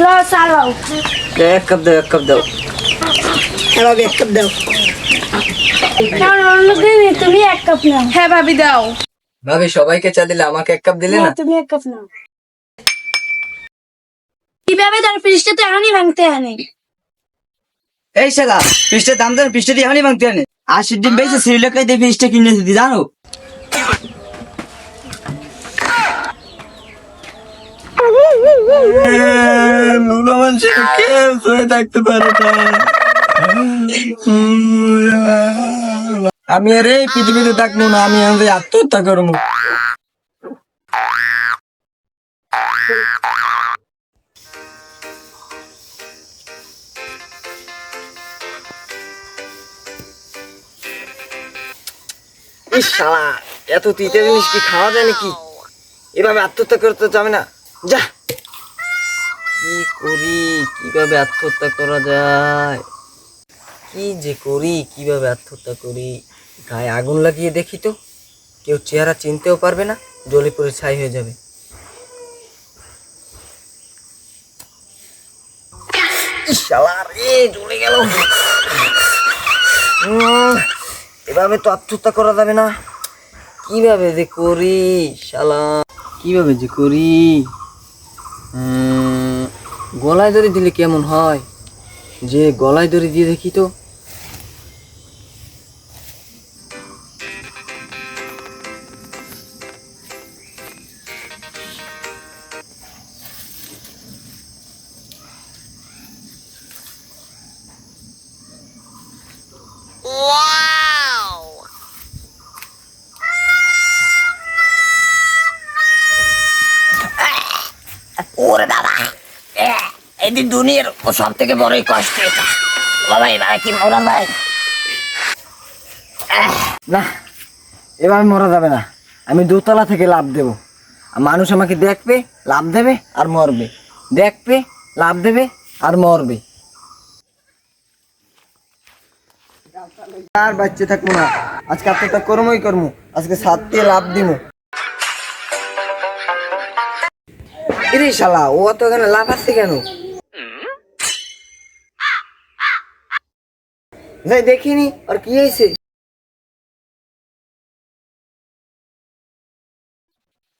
ল চালাও এক কাপ দাও এক কাপ দাও। হ্যাঁ এক কাপ দাও। তুমি এক কাপ নাও। হ্যাঁ ভাবি দাও। ভাবি সবাইকে চা দিলে আমাকে এক কাপ দিলে না তুমি এক কাপ নাও। কীভাবে তার ফ্রিজটা তো এখনই ভাঙতে আনে এই শালা পিসটা দাম দেন পিসটা দিয়ে এখনই ভাঙতে আনে আশির ডিম বেশি শ্রীলঙ্কায় দিয়ে পিসটা কিনে দিদি জানো? থাকতে পারে না আমি আর পৃথিবীতে থাকব না, আমি আমাদের আত্মহত্যা করব। শালা, এত তিতে জিনিস কি খাওয়া যায় নাকি? এভাবে আত্মহত্যা করতে যাবে না। যা। কি করি? কীভাবে আত্মহত্যা করা যায়? কি যে করি? কীভাবে আত্মহত্যা করি? গায়ে আগুন লাগিয়ে দেখি তো। কেউ চেহারা চিনতেও পারবে না জলে পড়ে ছাই হয়ে যাবে। এভাবে তো আত্মহত্যা করা যাবে না। কীভাবে যে করি শালা? কীভাবে যে করি? উম, গলায় দড়ি দিলে কেমন হয়? যে গলায় দড়ি দিয়ে দেখি তো। ওরে বাবা! এদিন দুনিয়ার সব থেকে বড়ই কষ্ট এটা। বাবা এবার কি মরা না এভাবে মরা যাবে না। আমি দোতলা থেকে লাভ দেব। মানুষ আমাকে দেখবে, লাভ দেবে আর মরবে। দেখবে, লাভ দেবে আর মরবে। আর বাচ্চা থাকব না। আজকে আত্মহত্যা কর্মই কর্ম। আজকে সাত দিয়ে লাভ দিব। এরে শালা, ও তো এখানে লাভ আছে কেন? যাই দেখিনি, আর কি হয়েছে?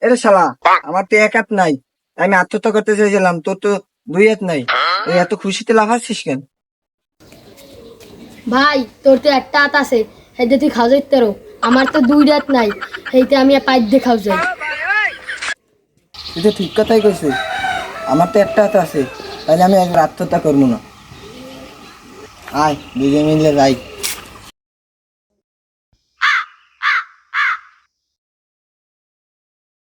এরে শালা, আমার তো এক হাত নাই, আমি আত্মহত্যা করতে চাইছিলাম তোর তো দুই হাত নাই। এত খুশিতে লাফাচ্ছিস কেন? ভাই, তোর তো একটা হাত আছে হেঁটে তুই খাও যাইতে আমার তো দুই রাত নাই সেইতে আমি পাইপ দিয়ে খাও যাই তুই ঠিক কথাই কইছিস। আমার তো একটা হাত আছে তাহলে আমি একবার আত্মহত্যা করব না। আয় দুজন মিলে যাই।